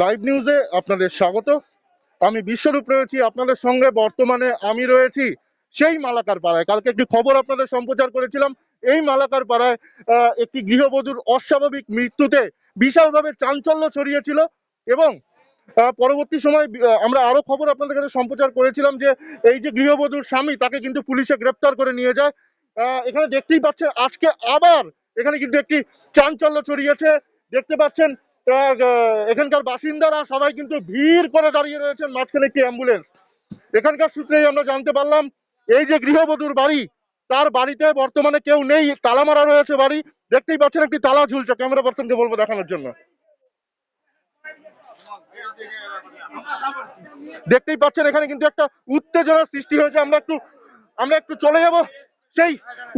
Live নিউজে আপনাদের স্বাগত। আমি বিশ্বরূপ রয়েছি, আপনাদের সঙ্গে বর্তমানে আমি রয়েছি সেই মালাকার পাড়ায়। কালকে একটি খবর আপনাদের সম্প্রচার করেছিলাম, এই মালাকার পাড়ায় একটি গৃহবধূর অস্বাভাবিক মৃত্যুতে বিশালভাবে চাঞ্চল্য ছড়িয়েছিল এবং পরবর্তী সময় আমরা আরও খবর আপনাদের কাছে সম্প্রচার করেছিলাম যে, এই যে গৃহবধূর স্বামী, তাকে কিন্তু পুলিশে গ্রেপ্তার করে নিয়ে যায়। এখানে দেখতেই পাচ্ছেন, আজকে আবার এখানে কিন্তু একটি চাঞ্চল্য ছড়িয়েছে। দেখতে পাচ্ছেন এখানকার বাসিন্দারা সবাই কিন্তু ভিড় করে দাঁড়িয়ে রয়েছেন মাঝখানে একটি অ্যাম্বুলেন্স এখানকার সূত্রেই আমরা জানতে পারলাম, এই যে গৃহবধূর বাড়ি, তার বাড়িতে বর্তমানে কেউ নেই, তালা মারা রয়েছে বাড়ি। দেখতেই পাচ্ছেন একটি তালা ঝুলছে, ক্যামেরা পার্সনকে বলব দেখানোর জন্য। দেখতেই পাচ্ছেন এখানে কিন্তু একটা উত্তেজনার সৃষ্টি হয়েছে। আমরা একটু আমরা একটু চলে যাব সেই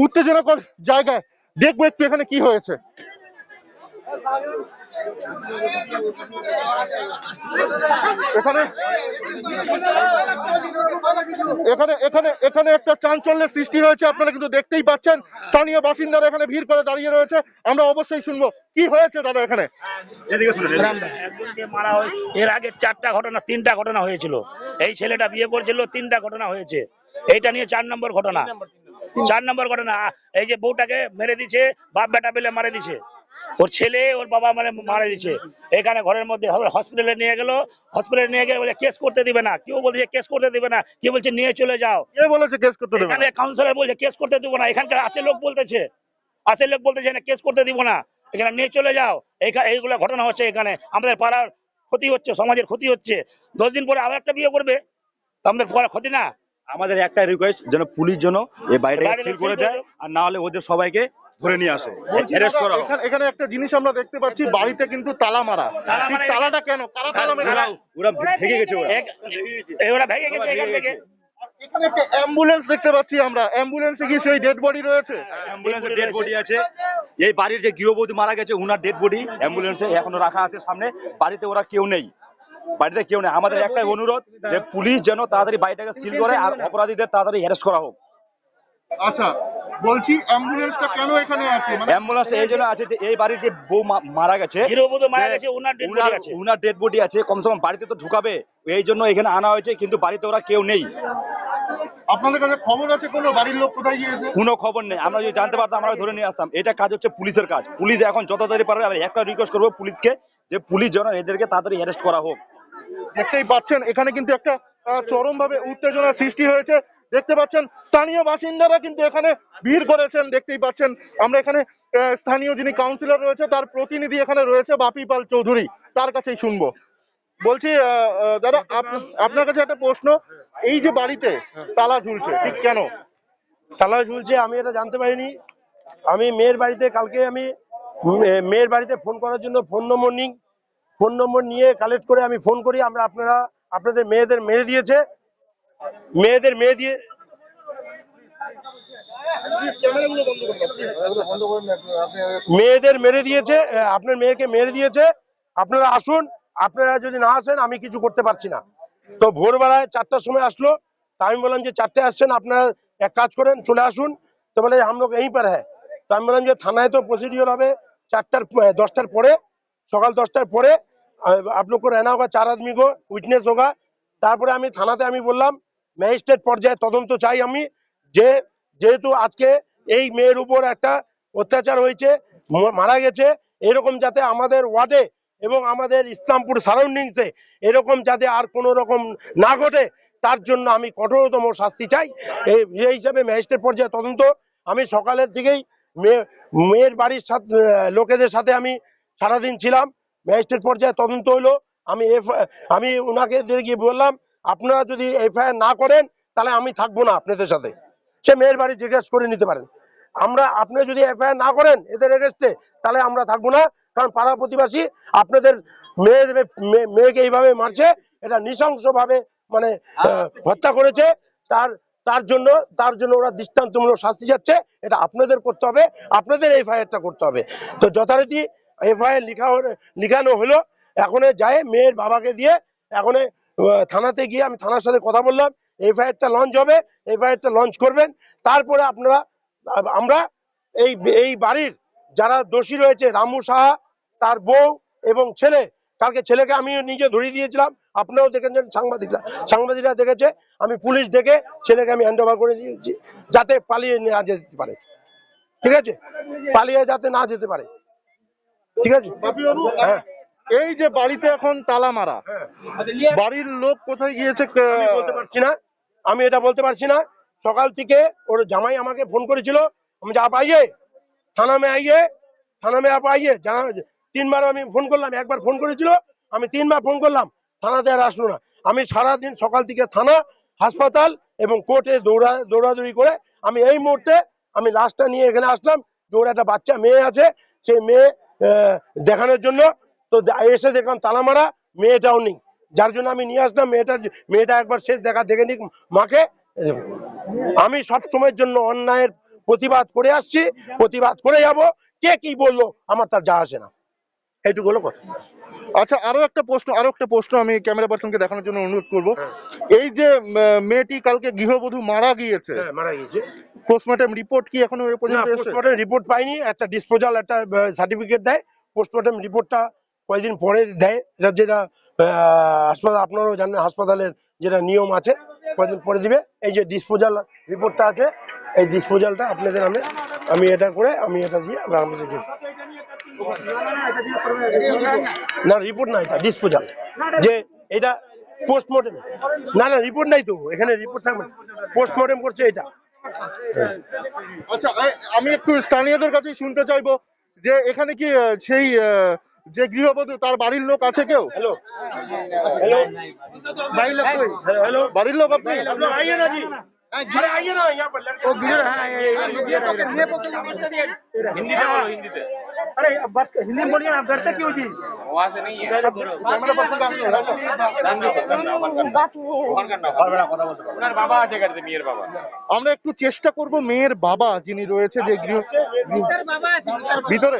উত্তেজনাকর জায়গায়। দেখব একটু এখানে কি হয়েছে। এখানে এখানে এখানে এখানে একটা চাঞ্চল্যের সৃষ্টি হয়েছে, আপনারা কিন্তু দেখতেই পাচ্ছেন। স্থানীয় বাসিন্দারা এখানে ভিড় করে দাঁড়িয়ে রয়েছে, আমরা অবশ্যই শুনব। কি হয়েছে দাদা এখানে? এর আগে চারটা ঘটনা, তিনটা ঘটনা হয়েছিল। এই ছেলেটা বিয়ে করছিল, তিনটা ঘটনা হয়েছে। এইটা নিয়ে চার নম্বর ঘটনা। চার নম্বর ঘটনা, এই যে বউটাকে মেরে দিছে বাপ বেটা পেলে মারে দিছে ওর ছেলে ওর বাবা মানে মারা দিছে এখানে ঘরের মধ্যে হসপিটালে নিয়ে গেল হসপিটালে নিয়ে গেলে বলে কেস করতে দিবে না। কেউ বলছে কেস করতে দিবে না। কেউ বলছে নিয়ে চলে যাও। কে বলেছে কেস করতে দেবে এখানে কাউন্সিলর বলছে কেস করতে দিব না। এখানকার আসে লোক বলতেছে। আসে লোক বলতেছে না কেস করতে দিব না। এখানে নিয়ে চলে যাও। এইখানে এইগুলো ঘটনা হচ্ছে এখানে। আমাদের পাড়ার ক্ষতি হচ্ছে সমাজের ক্ষতি হচ্ছে। দশ দিন পরে আবার একটা বিয়ে করবে। আমাদের পাড়ার ক্ষতি না? আমাদের একটা রিকোয়েস্ট যেন পুলিশ যেন এই বাড়িটা সিল করে দেয়। আর না হলে ওদের সবাইকে ধরে নিয়ে আসে। অ্যারেস্ট করা এখানে- একটা জিনিস আমরা দেখতে পাচ্ছি বাড়িতে কিন্তু তালা মারা। মারা- তালাটা কেন? কারা তালা মেরে তালা- ওরা ভেঙে গেছে ওরা। ওরা ভেঙে গেছে এখান থেকে। এখানে একটা অ্যাম্বুলেন্স দেখতে পাচ্ছি আমরা। অ্যাম্বুলেন্সে কি সেই ডেড বডি রয়েছে। অ্যাম্বুলেন্সে ডেড বডি আছে। এই বাড়ির যে গৃহবধূ মারা গেছে উনার ডেড বডি অ্যাম্বুলেন্সে এখনও রাখা আছে সামনে। বাড়িতে ওরা কেউ নেই। বাড়িতে কেউ নেই। আমাদের একটাই অনুরোধ যে পুলিশ যেন তাড়াতাড়ি বাড়িটাকে সিল করে আর অপরাধীদের তাড়াতাড়ি অ্যারেস্ট করা হোক। আচ্ছা বলছি অ্যাম্বুলেন্সটা কেন এখানে আছে? মানে অ্যাম্বুলেন্স এই জন্য আছে যে এই বাড়ির যে বউ মা- মারা গেছে গৃহবধূ মারা গেছে ওনার ডেড উনার আছে। উনার ডেড বডি আছে কমসে কম বাড়িতে তো ঢুকাবে এই জন্য এখানে আনা হয়েছে কিন্তু বাড়িতে ওরা কেউ নেই। আপনাদের কাছে খবর আছে কোনো? বাড়ির লোক কোথায় গিয়েছে? কোনো খবর নেই আমরা যদি জানতে পারতাম আমরা ধরে নিয়ে আসতাম। এটা কাজ হচ্ছে পুলিশের কাজ। পুলিশ এখন যত তাড়াতাড়ি পারবে আমি একটা রিকোয়েস্ট করব পুলিশকে যে পুলিশ যেন এদেরকে তাড়াতাড়ি অ্যারেস্ট করা হোক। দেখতেই পাচ্ছেন এখানে কিন্তু একটা চরম ভাবে উত্তেজনার সৃষ্টি হয়েছে। দেখতে পাচ্ছেন, স্থানীয় বাসিন্দারা কিন্তু এখানে ভিড় করেছেন, দেখতেই পাচ্ছেন। আমরা এখানে স্থানীয় যিনি কাউন্সিলর রয়েছে, তার প্রতিনিধি এখানে রয়েছে বাপি পাল চৌধুরী। তার কাছেই শুনব। বলছি দাদা, আপ- আপনার কাছে একটা প্রশ্ন। এই যে বাড়িতে তালা ঝুলছে, ঠিক কেন? তালা ঝুলছে, আমি এটা জানতে পারিনি। আমি মেয়ের বাড়িতে কালকে আমি মেয়ের বাড়িতে ফোন করার জন্য ফোন নম্বর নিই। ফোন নম্বর নিয়ে কালেক্ট করে আমি ফোন করি। আমরা আপনারা, আপনাদের মেয়েদের মেরে দিয়েছে। মেয়েদের মেয়ে দিয়ে মেয়েদের মেরে দিয়েছে আপনার মেয়েকে মেরে দিয়েছে। আপনারা আসুন, আপনারা যদি না আসেন, আমি কিছু করতে পারছি না। তো ভোরবেলায় চারটার সময় আসলো, তো আমি বললাম যে চারটে আসছেন, আপনারা এক কাজ করেন, চলে আসুন। তো বলে আমলোক এই পার হ্যাঁ তো আমি বললাম যে, থানায় তো প্রসিডিওর হবে চারটার দশটার পরে, সকাল দশটার পরে আপনার রেনা হোগা, চার আদমি গো উইটনেস হোগা। তারপরে আমি থানাতে আমি বললাম ম্যাজিস্ট্রেট পর্যায়ে তদন্ত চাই আমি। যে, যেহেতু আজকে এই মেয়ের উপর একটা অত্যাচার হয়েছে মারা গেছে, এরকম যাতে আমাদের ওয়ার্ডে এবং আমাদের ইসলামপুর সারাউন্ডিংসে এরকম যাতে আর কোনো রকম না ঘটে, তার জন্য আমি কঠোরতম শাস্তি চাই। এই হিসাবে ম্যাজিস্ট্রেট পর্যায়ে তদন্ত। আমি সকালের দিকেই মেয়ে মেয়ের বাড়ির সাথে লোকেদের সাথে আমি সারাদিন ছিলাম। ম্যাজিস্ট্রেট পর্যায়ে তদন্ত হলো। আমি এফ, আমি ওনাকে গিয়ে বললাম আপনারা যদি এফআইআর না করেন তাহলে আমি থাকব না আপনাদের সাথে। সে মেয়ের বাড়ি জিজ্ঞেস করে নিতে পারেন। আমরা আপনি যদি এফআইআর না করেন এদের এগেস্টে তাহলে আমরা থাকব না। কারণ পাড়া প্রতিবাসী আপনাদের মেয়ের মেয়ে- মেয়েকে এইভাবে মারছে এটা নৃশংসভাবে মানে হত্যা করেছে। তার তার জন্য তার জন্য ওরা দৃষ্টান্তমূলক শাস্তি যাচ্ছে এটা আপনাদের করতে হবে আপনাদের এফআইআরটা করতে হবে। তো যথারীতি এফআইআর লিখা লিখানো হলো। এখন যায় মেয়ের বাবাকে দিয়ে এখন থানাতে গিয়ে আমি থানার সাথে কথা বললাম এফআইআরটা লঞ্চ হবে এফআইআরটা লঞ্চ করবেন তারপরে আপনারা আমরা এই এই বাড়ির যারা দোষী রয়েছে রামু সাহা তার বউ এবং ছেলে কালকে ছেলেকে আমি নিজে ধরিয়ে দিয়েছিলাম আপনারাও দেখেছেন সাংবাদিকরা সাংবাদিকরা দেখেছে আমি পুলিশ ডেকে ছেলেকে আমি হ্যান্ড ওভার করে দিয়েছি যাতে পালিয়ে না যেতে পারে। ঠিক আছে? পালিয়ে যাতে না যেতে পারে। ঠিক আছে? হ্যাঁ। এই যে বাড়িতে এখন তালা মারা। হ্যাঁ। বাড়ির লোক কোথায় গিয়েছে? আমি বলতে পারছি না। আমি এটা বলতে পারছি না। সকাল থেকে ওর জামাই আমাকে ফোন করেছিল। আমি যে আপ আইয়ে থানা মে আইয়ে থানা মে আপ আইয়ে তিনবার আমি ফোন করলাম একবার ফোন করেছিল। আমি তিনবার ফোন করলাম থানাতে আর আসলো না। আমি সারাদিন সকাল থেকে থানা হাসপাতাল এবং কোর্টে দৌড়া দৌড়াদৌড়ি করে আমি এই মুহূর্তে আমি লাশটা নিয়ে এখানে আসলাম। যে ওর একটা বাচ্চা মেয়ে আছে সেই মেয়ে আহ, দেখানোর জন্য তো এসে দেখলাম তালা মারা মেয়েটাও নেই। যার জন্য আমি নিয়ে আসলাম মেয়েটার যে- মেয়েটা একবার শেষ দেখা দেখে নিক মাকে। আমি সব সময়ের জন্য অন্যায়ের প্রতিবাদ করে আসছি প্রতিবাদ করে যাব। কে কি বলল আমার তার যা আসে না। এইটুকু হলো কথা। আচ্ছা আরও একটা প্রশ্ন আরও একটা প্রশ্ন আমি ক্যামেরা পার্সনকে দেখানোর জন্য অনুরোধ করব। এই যে মেয়েটি কালকে গৃহবধূ মারা গিয়েছে। হ্যাঁ মারা গিয়েছে। পোস্টমর্টম রিপোর্ট কি এখনও পর্যন্ত পোস্টমর্টম রিপোর্ট পাইনি। একটা ডিসপোজাল একটা সার্টিফিকেট দেয়। পোস্টমর্টম রিপোর্টটা কয়েকদিন পরে দেয়। এটা যেটা হাসপাতাল, আপনারাও জানেন হাসপাতালের যেটা নিয়ম আছে, কয়েকদিন পরে দিবে। এই যে ডিসপোজাল রিপোর্টটা আছে, এই ডিসপোজালটা আপনাদের আমি আমি এটা করে, আমি এটা দিয়ে আমরা আপনাদের। না রিপোর্ট না এটা ডিসপোজাল যে এটা পোস্টমর্টম না না রিপোর্ট নাই তো, এখানে রিপোর্ট থাকবে পোস্টমর্টম করছে এটা। আচ্ছা আমি একটু স্থানীয়দের কাছে শুনতে চাইব যে এখানে কি সেই যে গৃহবধূ তার বাড়ির লোক আছে কেউ हेलो हेलो भाई लोग कोई हेलो বাড়ির লোক আপনি आप लोग आइए ना जी अरे आइए ना यहाँ पर लड़के হিন্দিতে বলো হিন্দিতে अरे अब बस हिंदी में बोलिए ना आप डरते क्यों जी ক্যামেরা পার্সন ওনার বাবা আছে গাড়িতে মেয়ের বাবা আমরা একটু চেষ্টা করব মেয়ের বাবা যিনি রয়েছে যে গৃহ ভিতরে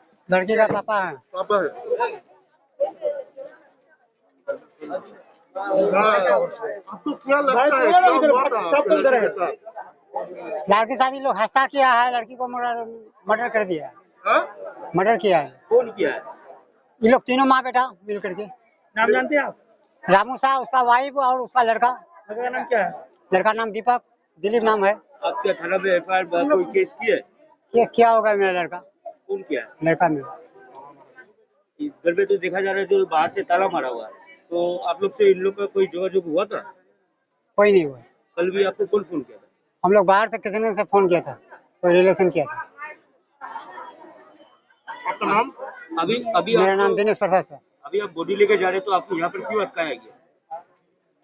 लड़की का पापा है पापा है आपको क्या लगता है लड़के साथ? लोग हंसा किया है लड़की को मर्डर मर्डर कर दिया? मर्डर किया है कौन किया है ये लोग तीनों माँ बेटा मिल करके नाम जानते हैं आप रामू शाह उसका वाइफ और उसका लड़का लड़का का नाम क्या है लड़का नाम दीपक दिलीप नाम है आपके थाना में एफ़ आई आर कोई केस किया है केस किया होगा मेरा लड़का कौन किया? है लड़का में। इस घर में तो देखा जा रहा है जो बाहर से ताला मारा हुआ है। तो आप लोग से इन लोग का कोई जोगाजोग हुआ था? कोई नहीं हुआ। कल भी आपको कौन फ़ोन किया था? हम लोग बाहर से किसी ने से फ़ोन किया था कोई रिलेशन किया था। आपका नाम? अभी अभी मेरा नाम दिनेश प्रसाद सर। अभी आप बॉडी लेके जा रहे तो आपको यहाँ पर क्यों अटकाया गया?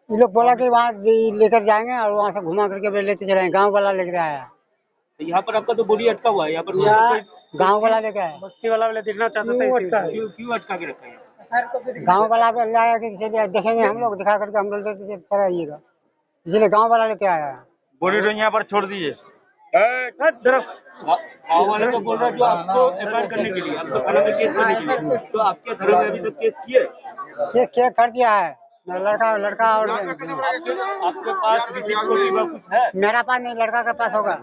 ये लोग बोला कि वहाँ लेकर जाएँगे और वहाँ से घुमा करके लेते चले गाँव वाला लेकर आया। तो यहाँ पर आपका तो बॉडी अटका हुआ है यहाँ पर गाँव वाला लेकर आया। बस्ती वाला वाला देखना चाहता था। क्यों क्यों अटका के रखा है गाँव वाला पे लाया कि देखेंगे हम लोग दिखा करके हम लोग चले आइएगा। इसलिए गाँव वाला लेके आया। है बॉडी तो यहाँ पर छोड़ दीजिए। गाँव वाले को बोल रहा जो आपको एफ़ करने के लिए आपको थाना में केस करने के लिए। तो आपके थाना में अभी तक केस किया है केस केस कर दिया है। लड़का लड़का और आपके पास कॉपी कुछ है? मेरा पास नहीं लड़का के पास होगा।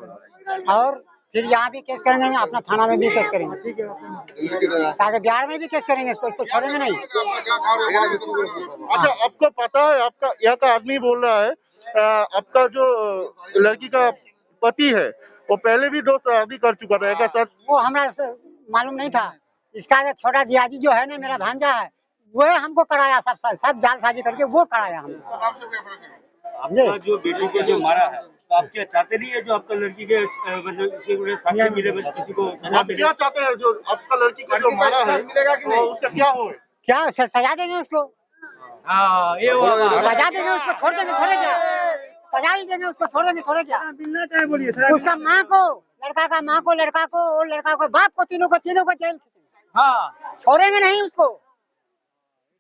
और फिर यहाँ भी केस करेंगे अपना थाना में भी केस करेंगे। ताकि बिहार में भी केस करेंगे इसको इसको छोड़ेंगे नहीं। अच्छा आपको पता है आपका यहाँ का आदमी बोल रहा है आपका जो लड़की का पति है वो पहले भी दो शादी कर चुका था एक साथ वो हमारा मालूम नहीं था। इसका छोटा जियाजी जो है ना मेरा भांजा है वो हमको कराया सब सब, जालसाजी करके वो कराया आपका जो बेटी को जो मारा है तो आप क्या चाहते नहीं है जो आपका लड़की के अ, मतलब किसी को सामने मिले बस किसी को सजा आप मिले क्या चाहते हैं जो आपका लड़की को जो मारा है तो उसका क्या हो क्या स- सजा देंगे उसको सजा देंगे उसको छोड़ देंगे थोड़े क्या सजा ही देंगे उसको छोड़ देंगे थोड़े क्या मिलना चाहे बोलिए उसका माँ को लड़का का माँ को लड़का को और लड़का को बाप को तीनों को तीनों को जेल हाँ छोड़ेंगे नहीं उसको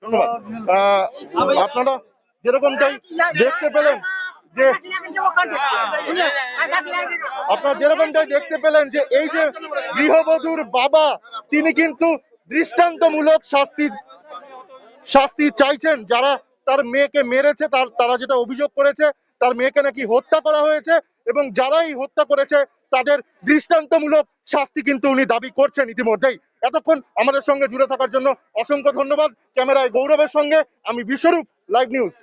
ধন্যবাদ আহ, আপনারা যেরকমটাই দেখতে পেলেন আপনারা যেরকমটাই দেখতে পেলেন যে এই যে গৃহবধূর বাবা, তিনি কিন্তু দৃষ্টান্তমূলক শাস্তি শাস্তি চাইছেন। যারা তার মেয়েকে মেরেছে, তার, তারা যেটা অভিযোগ করেছে, তার মেয়েকে নাকি হত্যা করা হয়েছে এবং যারাই হত্যা করেছে, তাদের দৃষ্টান্তমূলক শাস্তি কিন্তু উনি দাবি করছেন ইতিমধ্যেই। এতক্ষণ আমাদের সঙ্গে জুড়ে থাকার জন্য অসংখ্য ধন্যবাদ। ক্যামেরায় গৌরবের সঙ্গে আমি বিশ্বরূপ, লাইভ নিউজ।